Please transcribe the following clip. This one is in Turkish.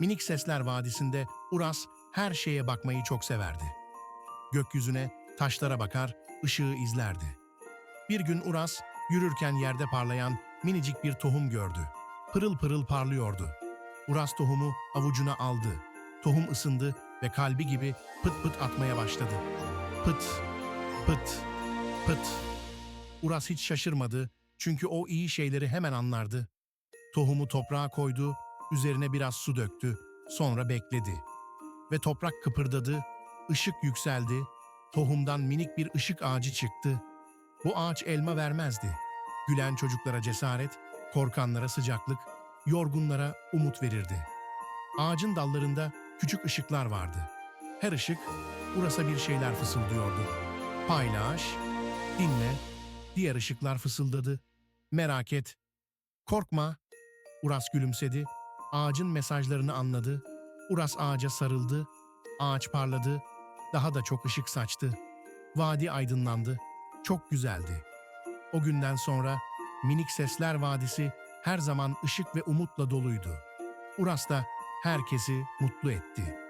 Minik Sesler Vadisi'nde Uras her şeye bakmayı çok severdi. Gökyüzüne, taşlara bakar, ışığı izlerdi. Bir gün Uras yürürken yerde parlayan minicik bir tohum gördü. Pırıl pırıl parlıyordu. Uras tohumu avucuna aldı. Tohum ısındı ve kalbi gibi pıt pıt atmaya başladı. Pıt, pıt, pıt. Uras hiç şaşırmadı çünkü o iyi şeyleri hemen anlardı. Tohumu toprağa koydu, üzerine biraz su döktü, sonra bekledi. Ve toprak kıpırdadı, ışık yükseldi, tohumdan minik bir ışık ağacı çıktı. Bu ağaç elma vermezdi. Gülen çocuklara cesaret, korkanlara sıcaklık, yorgunlara umut verirdi. Ağacın dallarında küçük ışıklar vardı. Her ışık Uras'a bir şeyler fısıldıyordu. Paylaş, dinle, diğer ışıklar fısıldadı. Merak et, korkma. Uras gülümsedi, ağacın mesajlarını anladı. Uras ağaca sarıldı, ağaç parladı, daha da çok ışık saçtı. Vadi aydınlandı, çok güzeldi. O günden sonra Minik Sesler Vadisi her zaman ışık ve umutla doluydu. Uras da herkesi mutlu etti.